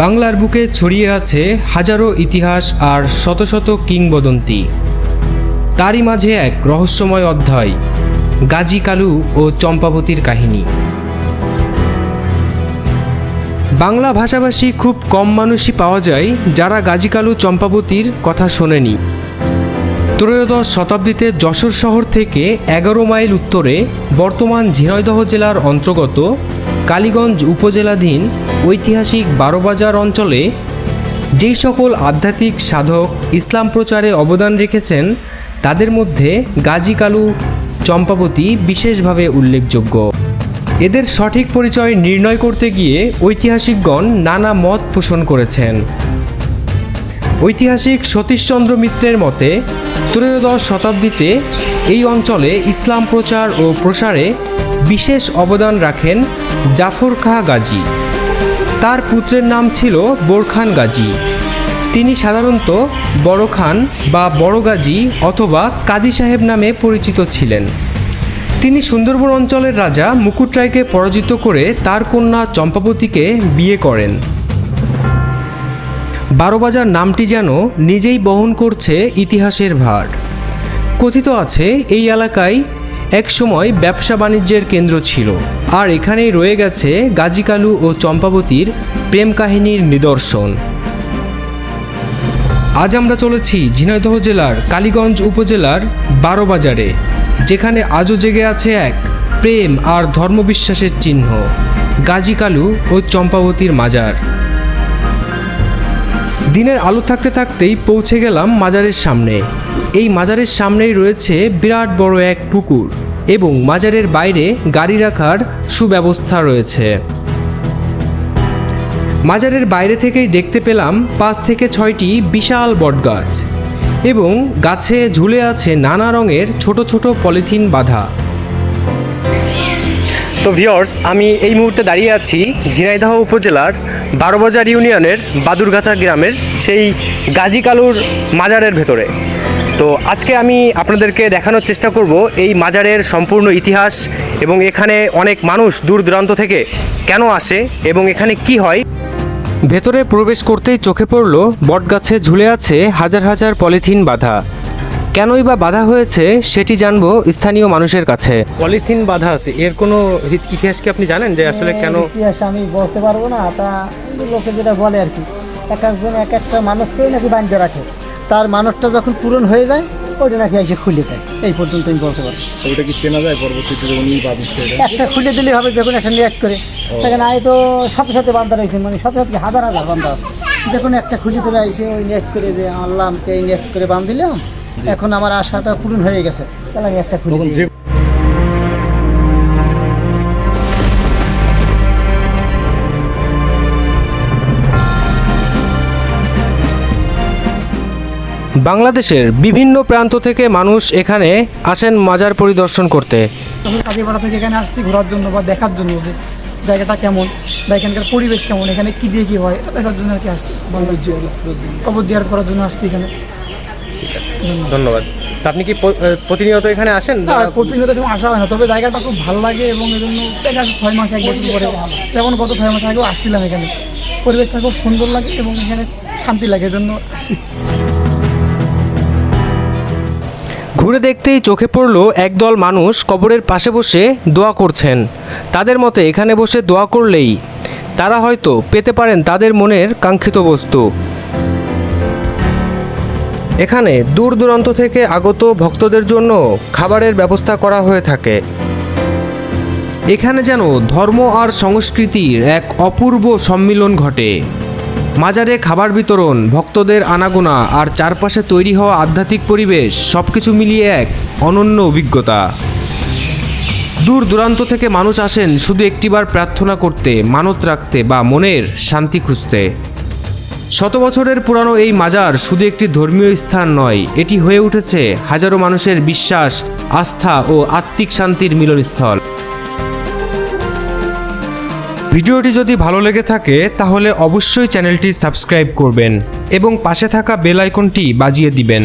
বাংলার বুকে ছড়িয়ে আছে হাজারো ইতিহাস আর শত শত কিংবদন্তি। তারই মাঝে এক রহস্যময় অধ্যায়, গাজী কালু ও চম্পাবতীর কাহিনী। বাংলা ভাষাভাষী খুব কম মানুষই পাওয়া যায় যারা গাজী কালু, চম্পাবতীর কথা শোনেনি। ত্রয়োদশ শতাব্দীতে যশোর শহর থেকে এগারো মাইল উত্তরে বর্তমান ঝিনাইদহ জেলার অন্তর্গত কালীগঞ্জ উপজেলাধীন ঐতিহাসিক বারোবাজার অঞ্চলে যেই সকল আধ্যাত্মিক সাধক ইসলাম প্রচারে অবদান রেখেছেন, তাদের মধ্যে গাজী কালু চম্পাবতী বিশেষভাবে উল্লেখযোগ্য। এদের সঠিক পরিচয় নির্ণয় করতে গিয়ে ঐতিহাসিকগণ নানা মত পোষণ করেছেন। ঐতিহাসিক সতীশচন্দ্র মিত্রের মতে, ত্রয়োদশ শতাব্দীতে এই অঞ্চলে ইসলাম প্রচার ও প্রসারে বিশেষ অবদান রাখেন জাফর খাঁ গাজী। তার পুত্রের নাম ছিল বোরখান গাজী। তিনি সাধারণত বড় খান বা বড় গাজী অথবা কাজী সাহেব নামে পরিচিত ছিলেন। তিনি সুন্দরবন অঞ্চলের রাজা মুকুট রায়কে পরাজিত করে তার কন্যা চম্পাবতীকে বিয়ে করেন। বারোবাজার নামটি যেন নিজেই বহন করছে ইতিহাসের ভার। কথিত আছে, এই এলাকায় একসময় ব্যবসা বাণিজ্যের কেন্দ্র ছিল। আর এখানেই রয়ে গেছে গাজীকালু ও চম্পাবতীর প্রেম কাহিনীর নিদর্শন। আজ আমরা চলেছি ঝিনাইদহ জেলার কালীগঞ্জ উপজেলার বারোবাজারে, যেখানে আজও জেগে আছে এক প্রেম আর ধর্মবিশ্বাসের চিহ্ন, গাজীকালু ও চম্পাবতীর মাজার। দিনের আলো থাকতে থাকতেই পৌঁছে গেলাম মাজারের সামনে। এই মাজারের সামনেই রয়েছে বিরাট বড় এক পুকুর এবং মাজারের বাইরে গাড়ি রাখার সুব্যবস্থা রয়েছে। মাজারের বাইরে থেকেই দেখতে পেলাম পাঁচ থেকে ছয়টি বিশাল বটগাছ এবং গাছে ঝুলে আছে নানা রঙের ছোট ছোট পলিথিন বাঁধা। তো ভিওর্স আমি এই মুহূর্তে দাঁড়িয়ে আছি ঝিনাইদহ উপজেলার বারোবাজার ইউনিয়নের বাদুরগাছা গ্রামের সেই গাজী কালুর মাজারের ভেতরে। তো আজকে আমি আপনাদেরকে দেখানোর চেষ্টা করব এই মাজারের সম্পূর্ণ ইতিহাস এবং এখানে অনেক মানুষ দূর দূরান্ত থেকে কেন আসে এবং এখানে কি হয়। ভেতরে প্রবেশ করতেই চোখে পড়ল বটগাছে ঝুলে আছে হাজার হাজার পলিথিন বাঁধা। কেনই বা বাধা হয়েছে সেটি জানব স্থানীয় মানুষের কাছে। পলিথিন বাধা আছে এর কোনো ইতিহাস কি আপনি জানেন যে আসলে কেন? ইতিহাস আমি বলতে পারব না তা লোকে যেটা বলে আর কি এক একজন এক একটা মানুষকেই নাকি বাঁধতে রাখে। তার মানবটা যখন পূরণ হয়ে যায় ওইটা নাকি এসে খুলে দেয়। এই পর্যন্ত আমি বলতে পারব। ওইটা কি চেনা যায় পরবর্তীতে যখন উনি একটা খুলে দিলে হবে যখন একটা নেট করে। সেখানে আয় তো সাথে সাথে বান্ধা রয়েছে মানে সাথে সাথে হাজার হাজার বান্ধা আছে। যখন একটা খুলে দেবে এসে ওই নিয়াক করে যে আনলাম তো এই নিয়াক করে বান্ধ দিলাম এখন আমার আশাটা পূরণ হয়ে গেছে। তাহলে আমি একটা খুলে বাংলাদেশের বিভিন্ন প্রান্ত থেকে মানুষ এখানে আসেন মাজার পরিদর্শন করতে। কাজীপাড়া থেকে এখানে আসছি ঘোরার জন্য বা দেখার জন্য যে জায়গাটা কেমন বা এখানকার পরিবেশ কেমন এখানে কি দিয়ে কি হয় দেখার জন্য আর কি আসছি। কবর দেওয়ার করার জন্য। আসছি এখানে। ধন্যবাদ। আপনি কি প্রতিনিয়ত এখানে আসেন? আর প্রতিনিয়ত সময় আসা হয় না তবে জায়গাটা খুব ভালো লাগে এবং এই জন্য দেখা ছয় মাস এক বছর পরে। যেমন গত ছয় মাস আগেও আসছিলাম এখানে। পরিবেশটা খুব সুন্দর লাগে এবং এখানে শান্তি লাগে এজন্য আসছি। ঘুরে দেখতেই চোখে পড়ল একদল মানুষ কবরের পাশে বসে দোয়া করছেন। তাদের মতে এখানে বসে দোয়া করলেই তারা হয়তো পেতে পারেন তাদের মনের কাঙ্ক্ষিত বস্তু। এখানে দূর দূরান্ত থেকে আগত ভক্তদের জন্য খাবারের ব্যবস্থা করা হয়ে থাকে। এখানে যেন ধর্ম আর সংস্কৃতির এক অপূর্ব সম্মিলন ঘটে। মাজারে খাবার বিতরণ, ভক্তদের আনাগোনা আর চারপাশে তৈরি হওয়া আধ্যাত্মিক পরিবেশ সব কিছু মিলিয়ে এক অনন্য অভিজ্ঞতা। দূর দূরান্ত থেকে মানুষ আসেন শুধু একটিবার প্রার্থনা করতে, মানত রাখতে বা মনের শান্তি খুঁজতে। শত বছরের পুরানো এই মাজার শুধু একটি ধর্মীয় স্থান নয়, এটি হয়ে উঠেছে হাজারো মানুষের বিশ্বাস, আস্থা ও আত্মিক শান্তির মিলনস্থল। ভিডিওটি যদি ভালো লেগে থাকে, তাহলে অবশ্যই চ্যানেলটি সাবস্ক্রাইব করবেন এবং পাশে থাকা বেল আইকনটি বাজিয়ে দিবেন।